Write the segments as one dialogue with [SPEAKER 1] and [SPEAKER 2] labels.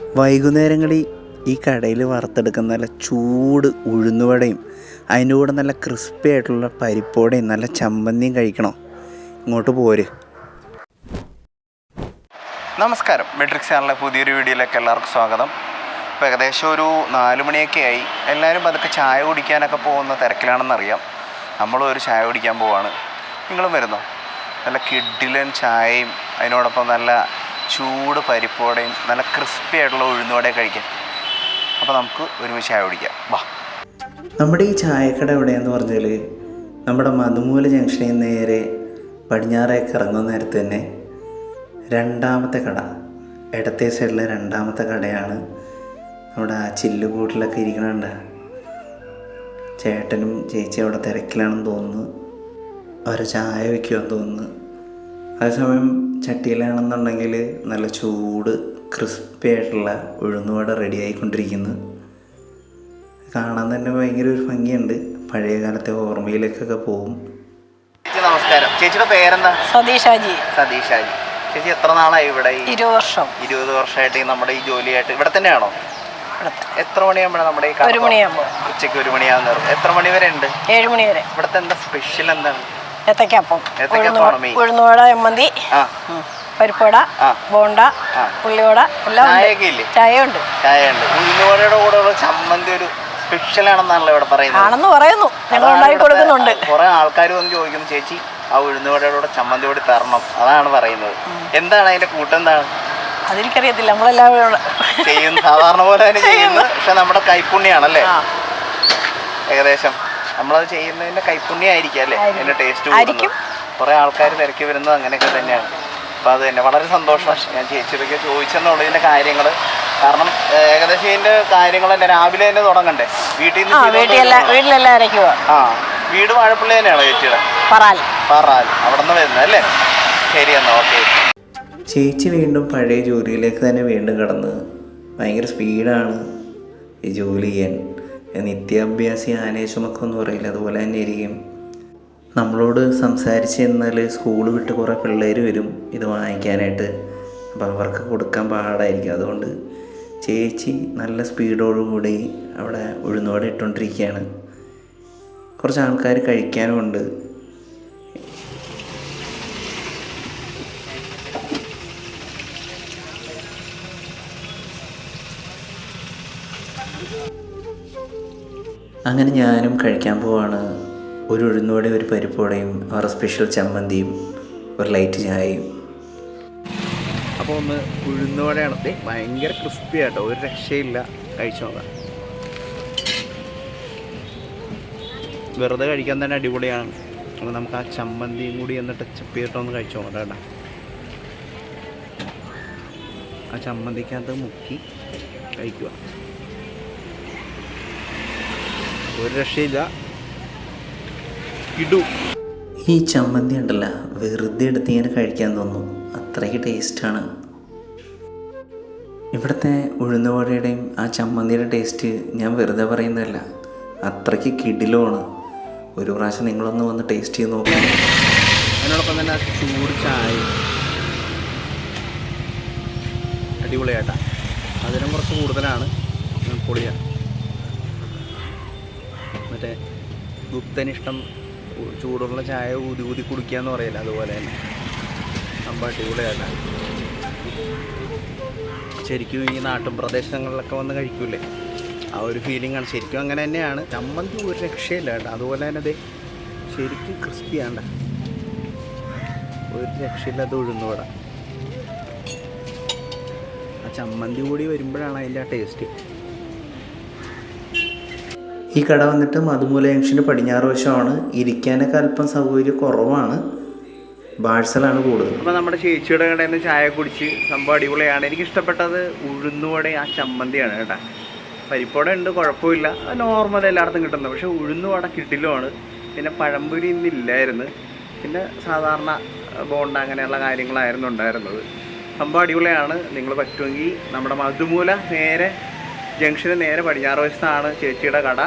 [SPEAKER 1] വൈകുന്നേരങ്ങളിൽ ഈ കടയിൽ വറുത്തെടുക്കുന്ന നല്ല ചൂട് ഉഴുന്നുവടയും അതിന്റെ കൂടെ നല്ല ക്രിസ്പി ആയിട്ടുള്ള പരിപ്പോടയും നല്ല ചമ്മന്തിയും കഴിക്കണോ. ഇങ്ങോട്ട് പോര്. നമസ്കാരം. മെട്രിക്സ് ചാനലിലെ പുതിയൊരു വീഡിയോയിലേക്ക് എല്ലാവർക്കും സ്വാഗതം. ഇപ്പോൾ ഏകദേശം ഒരു നാല് മണിയൊക്കെ ആയി. എല്ലാവരും പതുക്കെ ചായ കുടിക്കാനൊക്കെ പോകുന്ന തിരക്കിലാണെന്നറിയാം. നമ്മളും ഒരു ചായ കുടിക്കാൻ പോവാണ്. നിങ്ങളും വരുന്നോ? നല്ല കിഡിലൻ ചായയും അതിനോടൊപ്പം നല്ല ചൂട് പരിപ്പോടെയും നല്ല ക്രിസ്പി ആയിട്ടുള്ള ഉഴുന്നുവടയും കഴിക്കാം. അപ്പോൾ നമുക്ക് ഒരുമിച്ച് ചായ കുടിക്കാം. വാ. നമ്മുടെ ഈ ചായക്കട എവിടെയാന്ന് പറഞ്ഞാൽ നമ്മുടെ മധുമൂല ജംഗ്ഷനിൽ നേരെ പടിഞ്ഞാറേക്ക് ഇറങ്ങുന്ന നേരത്ത് തന്നെ രണ്ടാമത്തെ കട ഇടത്തെ സൈഡിലെ രണ്ടാമത്തെ കടയാണ് നമ്മുടെ ആ ചില്ലുകൂട്ടിലൊക്കെ ഇരിക്കണുണ്ട് ചേട്ടനും ചേച്ചി അവിടെ തിരക്കിലാണെന്ന് തോന്നുന്നു. അവരെ ചായ വയ്ക്കുമെന്ന് തോന്നുന്നു. അതേസമയം ചട്ടിയിലാണെന്നുണ്ടെങ്കിൽ നല്ല ചൂട് ക്രിസ്പി ആയിട്ടുള്ള ഉഴുന്നുവട റെഡി ആയിക്കൊണ്ടിരിക്കുന്നു. കാണാൻ തന്നെ ഭയങ്കര ഒരു ഭംഗിയുണ്ട്. പഴയ കാലത്തെ ഓർമ്മയിലേക്കൊക്കെ പോകും. നമസ്കാരം. ചേച്ചിയുടെ പേരെന്താ?
[SPEAKER 2] സതീഷാജി.
[SPEAKER 1] സതീഷാജി. ചേച്ചി എത്ര നാളായി ഇവിടെ ഈ
[SPEAKER 2] ഇരുപത് വർഷം.
[SPEAKER 1] ഇരുപത് വർഷമായിട്ട് നമ്മുടെ ഈ ജോലിയായിട്ട് ഇവിടെ തന്നെയാണോ? എത്ര മണിയാകുമ്പോഴാണ് നമ്മുടെ
[SPEAKER 2] ഒരു മണിയാകുമ്പോൾ
[SPEAKER 1] ഉച്ചയ്ക്ക് ഒരു മണിയാകുന്ന നേരം എത്ര മണി വരെ ഉണ്ട്?
[SPEAKER 2] ഏഴ് മണി വരെ.
[SPEAKER 1] ഇവിടുത്തെ എന്താ സ്പെഷ്യൽ എന്താണ്?
[SPEAKER 2] ഏത്തക്കപ്പം.
[SPEAKER 1] ഏത്തയ്ക്കാപ്പം ആണ് main.
[SPEAKER 2] ഉഴുന്നുവട എമ്മന്തി
[SPEAKER 1] ആ.
[SPEAKER 2] പരിപ്പുവട
[SPEAKER 1] ആ.
[SPEAKER 2] ബോണ്ട. ഉള്ളിവട എല്ലാം ഉണ്ട്.
[SPEAKER 1] ഇല്ലേ
[SPEAKER 2] ചായ ഉണ്ട്
[SPEAKER 1] ചായ ഉണ്ട് ഉഴുന്നുവടയുടെ കൂടെ ചമ്മന്തി ഒരു സ്പെഷ്യൽ ആണെന്നാണല്ലോ ഇവിടെ പറയുന്നത്.
[SPEAKER 2] ആണെന്ന് പറയുന്നു. ഞങ്ങൾ ഉണ്ടാക്കി കൊടുക്കുന്നുണ്ട്.
[SPEAKER 1] കുറെ ആൾക്കാർ വന്ന് ചോദിക്കും ചേച്ചി ആ ഉഴുന്നുവടയുടെ കൂടെ ചമ്മന്തി കൂടി തരണം. അതാണ് പറയുന്നത്. എന്താണ് അതിന്റെ കൂട്ടം എന്താണ്?
[SPEAKER 2] അതെനിക്കറിയത്തില്ല. നമ്മളെല്ലാവരും ഇവിടെ-
[SPEAKER 1] ചെയ്യുന്ന സാധാരണ പോലെ തന്നെ ചെയ്യുന്നു. പക്ഷെ നമ്മുടെ കൈപ്പുണ്യാണല്ലേ
[SPEAKER 2] ആ.
[SPEAKER 1] ഏകദേശം. നമ്മളത് ചെയ്യുന്നതിന്റെ കൈപ്പുണ്യായിരിക്കും അല്ലേ? അതിന്റെ ടേസ്റ്റ്
[SPEAKER 2] ആയിരിക്കും.
[SPEAKER 1] കുറെ ആൾക്കാർ തിരക്കി വരുന്നത് അങ്ങനെയൊക്കെ തന്നെയാണ്. അപ്പൊ അത് തന്നെ വളരെ സന്തോഷം. ഞാൻ ചേച്ചിയൊക്കെ ചോദിച്ചെന്നുള്ളതിന്റെ കാര്യങ്ങൾ കാരണം ഏകദേശം ഇതിന്റെ കാര്യങ്ങളെല്ലാം രാവിലെ തന്നെ തുടങ്ങണ്ടേ? വീട്ടിൽ നിന്ന് ആ വീട് വാഴപ്പള്ളി തന്നെയാണോ ചേച്ചിയുടെ?
[SPEAKER 2] പറാൽ.
[SPEAKER 1] പറാൽ. അവിടെ നിന്ന് വരുന്നത് അല്ലേ? ശരി എന്നാ ഓക്കെ. ചേച്ചി വീണ്ടും പഴയ ജോലിയിലേക്ക് തന്നെ വീണ്ടും കടന്ന് ഭയങ്കര സ്പീഡാണ് ഈ ജോലി ചെയ്യാൻ. നിത്യാഭ്യാസി ആനേശമൊക്കെ എന്ന് പറയില്ല അതുപോലെ തന്നെ ഇരിക്കും. നമ്മളോട് സംസാരിച്ച് എന്നാൽ സ്കൂൾ വിട്ട് കുറേ പിള്ളേർ വരും ഇത് വാങ്ങിക്കാനായിട്ട്. അപ്പോൾ അവർക്ക് കൊടുക്കാൻ പാടായിരിക്കും. അതുകൊണ്ട് ചേച്ചി നല്ല സ്പീഡോടുകൂടി അവിടെ ഉഴുന്നോടെ ഇട്ടുകൊണ്ടിരിക്കുകയാണ് കുറച്ച് ആൾക്കാർ കഴിക്കാനുമുണ്ട് Thank ഉണ്ട്. അങ്ങനെ ഞാനും കഴിക്കാൻ പോവാണ്. ഒരു ഉഴുന്നോടെ ഒരു പരിപ്പോടയും അവരുടെ സ്പെഷ്യൽ ചമ്മന്തിയും ഒരു ലൈറ്റ് ചായയും. അപ്പോൾ ഒന്ന് ഉഴുന്നോടെയാണ് ഭയങ്കര ക്രിസ്പി ആട്ടോ. ഒരു രക്ഷയില്ല. കഴിച്ചു നോക്കാം. വെറുതെ കഴിക്കാൻ തന്നെ അടിപൊളിയാണ്. അപ്പോൾ നമുക്ക് ആ ചമ്മന്തിയും കൂടി ഒന്ന് ടച്ചപ്പ് ചെയ്തിട്ടൊന്ന് കഴിച്ചു നോക്കാം കേട്ടോ. ആ ചമ്മന്തിക്കകത്ത് മുക്കി കഴിക്കുക. ഒരു രക്ഷയില്ല. ഇടു ഈ ചമ്മന്തി ഉണ്ടല്ല വെറുതെ എടുത്ത് ഇങ്ങനെ കഴിക്കാൻ തോന്നും അത്രയ്ക്ക് ടേസ്റ്റാണ് ഇവിടുത്തെ ഉഴുന്നുവടയുടെയും ആ ചമ്മന്തിയുടെ ടേസ്റ്റ് ഞാൻ വെറുതെ പറയുന്നതല്ല അത്രയ്ക്ക് കിടിലുമാണ്. ഒരു പ്രാവശ്യം നിങ്ങളൊന്ന് വന്ന് ടേസ്റ്റ് ചെയ്ത് നോക്കാം. അതിനോടൊപ്പം തന്നെ ചൂട് ചായ അടിപൊളിയായിട്ടാണ് അതിനും കുറച്ച് കൂടുതലാണ്. പൊളിയാണ് മറ്റേ ഗുപ്തനിഷ്ടം ചൂടുള്ള ചായ ഊതി ഊതി കുടിക്കുക എന്ന് പറയില്ല അതുപോലെ തന്നെ. സംഭവം അടിപൊളിയാണ് ശരിക്കും ഈ നാട്ടും പ്രദേശങ്ങളിലൊക്കെ വന്ന് കഴിക്കൂലേ? ആ ഒരു ഫീലിംഗ് ആണ്. ശരിക്കും അങ്ങനെ തന്നെയാണ്. ചമ്മന്തി ഒരു രക്ഷയില്ല കേട്ടോ. അതുപോലെ തന്നെ അത് ശരിക്കും ക്രിസ്പിയാണ്ട. ഒരു രക്ഷയില്ലാത്ത ഉഴുന്നുവട ആ ചമ്മന്തി കൂടി വരുമ്പോഴാണ് അതിന്റെ ആ ടേസ്റ്റ് ഈ കട വന്നിട്ട് മധുമൂല ജംഗ്ഷന് പടിഞ്ഞാറ് വശമാണ്. ഇരിക്കാനൊക്കെ അല്പം സൗകര്യം കുറവാണ്. ബാഴ്സലാണ് കൂടുതൽ. അപ്പോൾ നമ്മുടെ ചേച്ചിയുടെ കടയിൽ നിന്ന് ചായ കുടിച്ച് സംഭവം അടിപൊളിയാണ്. എനിക്ക് ഇഷ്ടപ്പെട്ടത് ഉഴുന്നുവട ആ ചമ്മന്തിയാണ് കേട്ടോ. പരിപ്പോട ഉണ്ട് കുഴപ്പമില്ല. നോർമൽ എല്ലായിടത്തും കിട്ടുന്നത്. പക്ഷേ ഉഴുന്നുവട കിട്ടിലുമാണ്. പിന്നെ പഴംപൊരി ഇന്നില്ലായിരുന്നു പിന്നെ സാധാരണ ബോണ്ട അങ്ങനെയുള്ള കാര്യങ്ങളായിരുന്നു ഉണ്ടായിരുന്നത്. സംഭവം അടിപൊളിയാണ്. നിങ്ങൾ പറ്റുമെങ്കിൽ നമ്മുടെ മധുമൂല നേരെ ജംഗ്ഷന് നേരെ പടിഞ്ഞാറ് വശത്താണ് ചേച്ചിയുടെ കട.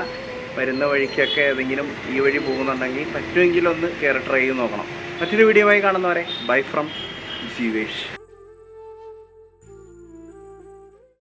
[SPEAKER 1] വരുന്ന വഴിക്കൊക്കെ ഏതെങ്കിലും ഈ വഴി പോകുന്നുണ്ടെങ്കിൽ പറ്റുമെങ്കിൽ ഒന്ന് കയറി ട്രൈ ചെയ്ത് നോക്കണം. മറ്റൊരു വീഡിയോ ആയി കാണുന്നവരെ ബൈ ഫ്രം ജീവേഷ്